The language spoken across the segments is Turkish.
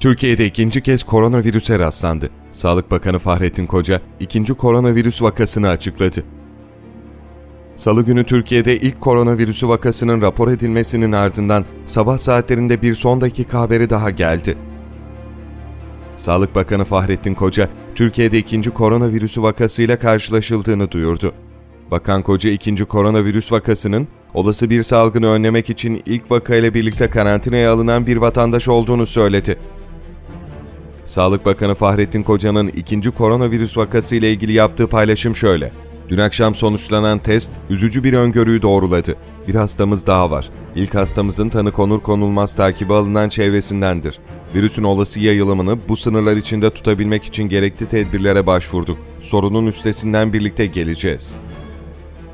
Türkiye'de ikinci kez koronavirüse rastlandı. Sağlık Bakanı Fahrettin Koca, ikinci koronavirüs vakasını açıkladı. Salı günü Türkiye'de ilk koronavirüsü vakasının rapor edilmesinin ardından sabah saatlerinde bir son dakika haberi daha geldi. Sağlık Bakanı Fahrettin Koca, Türkiye'de ikinci koronavirüsü vakasıyla karşılaşıldığını duyurdu. Bakan Koca ikinci koronavirüs vakasının olası bir salgını önlemek için ilk vakayla birlikte karantinaya alınan bir vatandaş olduğunu söyledi. Sağlık Bakanı Fahrettin Koca'nın ikinci koronavirüs vakası ile ilgili yaptığı paylaşım şöyle. Dün akşam sonuçlanan test üzücü bir öngörüyü doğruladı. Bir hastamız daha var. İlk hastamızın tanı konur konulmaz takibi alınan çevresindendir. Virüsün olası yayılımını bu sınırlar içinde tutabilmek için gerekli tedbirlere başvurduk. Sorunun üstesinden birlikte geleceğiz.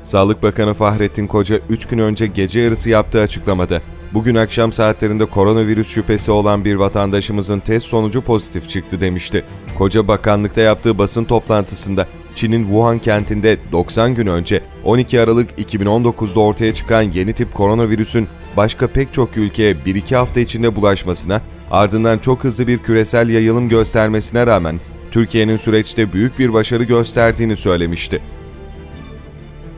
Sağlık Bakanı Fahrettin Koca 3 gün önce gece yarısı yaptığı açıklamada, bugün akşam saatlerinde koronavirüs şüphesi olan bir vatandaşımızın test sonucu pozitif çıktı demişti. Koca bakanlıkta yaptığı basın toplantısında Çin'in Wuhan kentinde 90 gün önce 12 Aralık 2019'da ortaya çıkan yeni tip koronavirüsün başka pek çok ülkeye 1-2 hafta içinde bulaşmasına, ardından çok hızlı bir küresel yayılım göstermesine rağmen Türkiye'nin süreçte büyük bir başarı gösterdiğini söylemişti.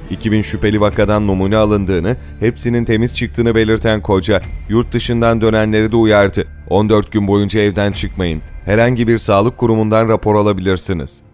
2000 şüpheli vakadan numune alındığını, hepsinin temiz çıktığını belirten koca, yurt dışından dönenleri de uyardı. 14 gün boyunca evden çıkmayın. Herhangi bir sağlık kurumundan rapor alabilirsiniz.